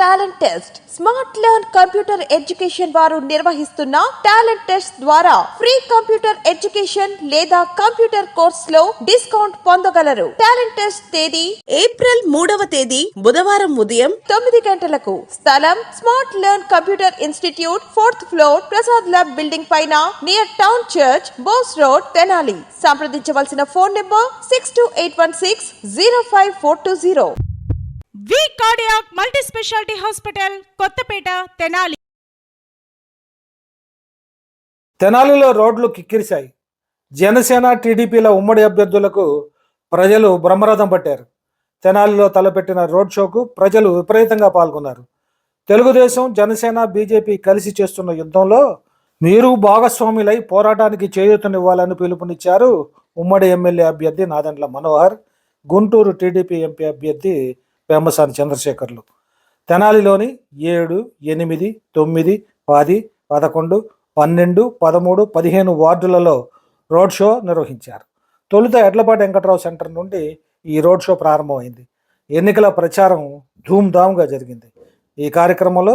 Talent test. Smart learn computer education వారు నిర్వహిస్తున్న talent test ద్వారా ఫ్రీ కంప్యూటర్ ఎడ్యుకేషన్ లేదా కంప్యూటర్ కోర్స్లో డిస్కౌంట్ పొందగలరు. టాలెంట్ టెస్ట్ తేదీ ఏప్రిల్ మూడవ తేదీ బుధవారం ఉదయం తొమ్మిది గంటలకు. స్థలం smart learn computer institute fourth floor Prasad lab building పైన near town church Bose road Tenali. సంప్రదించవలసిన phone number six two eight one six zero five four two zero V cardiac multi speciality hospital Kothapeta Tenali. తెనాలిలో రోడ్లు కిక్కిరిశాయి. జనసేన టీడీపీల ఉమ్మడి అభ్యర్థులకు ప్రజలు బ్రహ్మరథం పట్టారు. తెనాలిలో తలపెట్టిన రోడ్ షోకు ప్రజలు విపరీతంగా పాల్గొన్నారు. తెలుగుదేశం జనసేన బీజేపీ కలిసి చేస్తున్న యుద్ధంలో మీరు భాగస్వాములై పోరాటానికి చేయూతనివ్వాలని పిలుపునిచ్చారు ఉమ్మడి ఎమ్మెల్యే అభ్యర్థి నాదెండ్ల మనోహర్ గుంటూరు టీడీపీ ఎంపీ అభ్యర్థి పేమసాని చంద్రశేఖర్లు. తెనాలిలోని ఏడు ఎనిమిది తొమ్మిది పది పదకొండు పన్నెండు పదమూడు పదిహేను వార్డులలో రోడ్ షో నిర్వహించారు. తొలుత ఎడ్లపాటి వెంకట్రావు సెంటర్ నుండి ఈ రోడ్ షో ప్రారంభమైంది. ఎన్నికల ప్రచారం ధూమ్ధామ్గా జరిగింది. ఈ కార్యక్రమంలో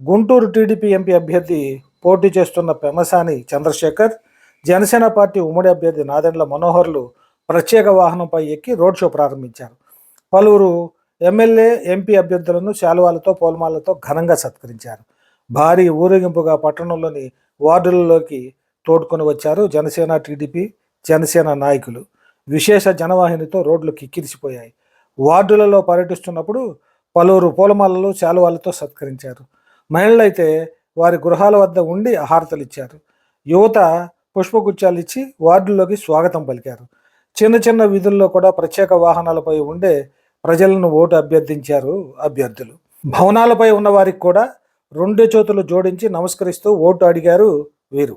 గుంటూరు టీడీపీ ఎంపీ అభ్యర్థి పోటీ చేస్తున్న పెమసాని చంద్రశేఖర్ జనసేన పార్టీ ఉమ్మడి అభ్యర్థి నాదెండ్ల మనోహర్లు ప్రత్యేక వాహనంపై ఎక్కి రోడ్ షో ప్రారంభించారు. పలువురు ఎమ్మెల్యే ఎంపీ అభ్యర్థులను శాలువాలతో పోల్మాలతో ఘనంగా సత్కరించారు. భారీ ఊరేగింపుగా పట్టణంలోని వార్డులలోకి తోడ్కొని వచ్చారు జనసేన టీడీపీ జనసేన నాయకులు. విశేష జనవాహినితో రోడ్లు కిక్కిరిసిపోయాయి. వార్డులలో పర్యటిస్తున్నప్పుడు పలువురు పూలమాలలు శాలువాలతో సత్కరించారు. మహిళలైతే వారి గృహాల వద్ద ఉండి హారతలు ఇచ్చారు యువత పుష్పగుచ్చాలు ఇచ్చి వార్డుల్లోకి స్వాగతం పలికారు. చిన్న చిన్న వీధుల్లో కూడా ప్రత్యేక వాహనాలపై ఉండే ప్రజలను ఓటు అభ్యర్థించారు అభ్యర్థులు. భవనాలపై ఉన్న వారికి కూడా రెండు చేతులు జోడించి నమస్కరిస్తూ ఓటు అడిగారు వీరు.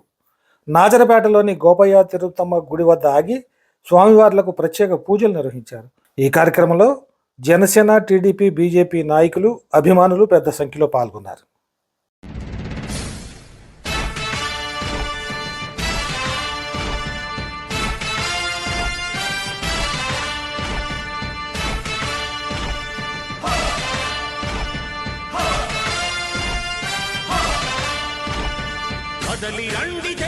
నాజరపేటలోని గోపయ్య తిరుపతమ్మ గుడి వద్ద ఆగి స్వామివార్లకు ప్రత్యేక పూజలు నిర్వహించారు. ఈ కార్యక్రమంలో జనసేన టీడీపీ బీజేపీ నాయకులు అభిమానులు పెద్ద సంఖ్యలో పాల్గొన్నారు.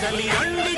కదలి రండి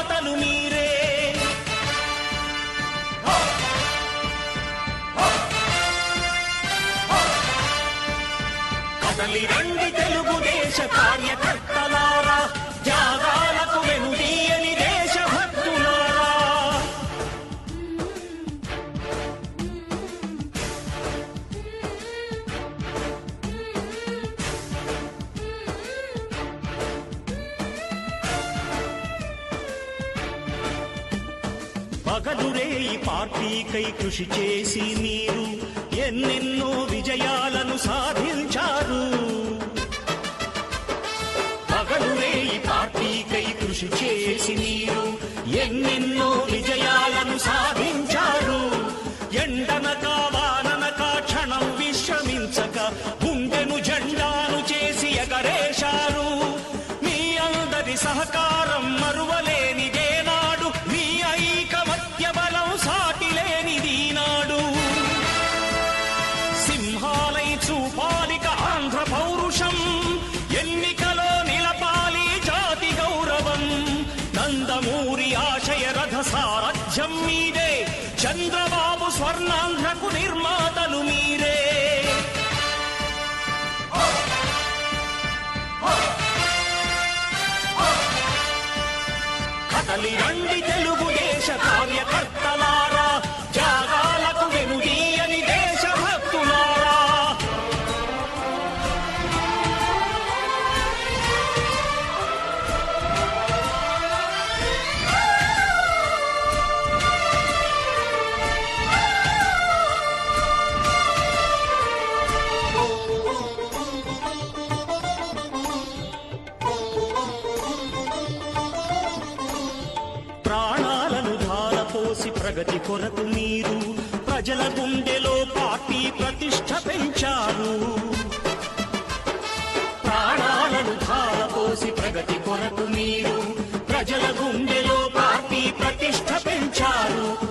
తల్లి రండి తెలుగుదేశ కార్యకర్త. ఈ పార్టీకై కృషి చేసి మీరు ఎన్నెన్నో విజయాలను సాధించారు. పగలురే ఈ పార్టీకై కృషి చేసి మీరు ఎన్నెన్నో విజయాలను సాధించారు. ఎండన నిర్మాతలు మీరే. కదలి రండి తెలుగు ధారపోసి ప్రగతి కొరకు మీరు ప్రజల గుండెలో పార్టీ ప్రతిష్ట పెంచారు. ప్రాణాలను ధారపోసి ప్రగతి కొరకు మీరు ప్రజల గుండెలో పార్టీ ప్రతిష్ట పెంచారు.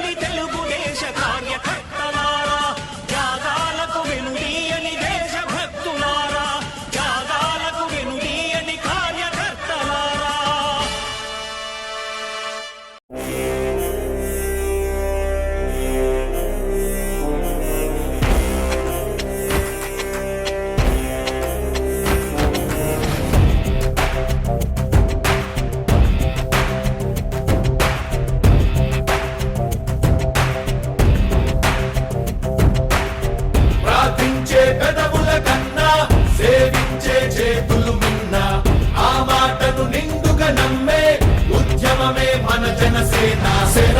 పెదవుల కన్నా సేవించే చేతులు మిన్న ఆ మాటను నిండుగా నమ్మే ఉద్యమమే మన జనసేన. సేన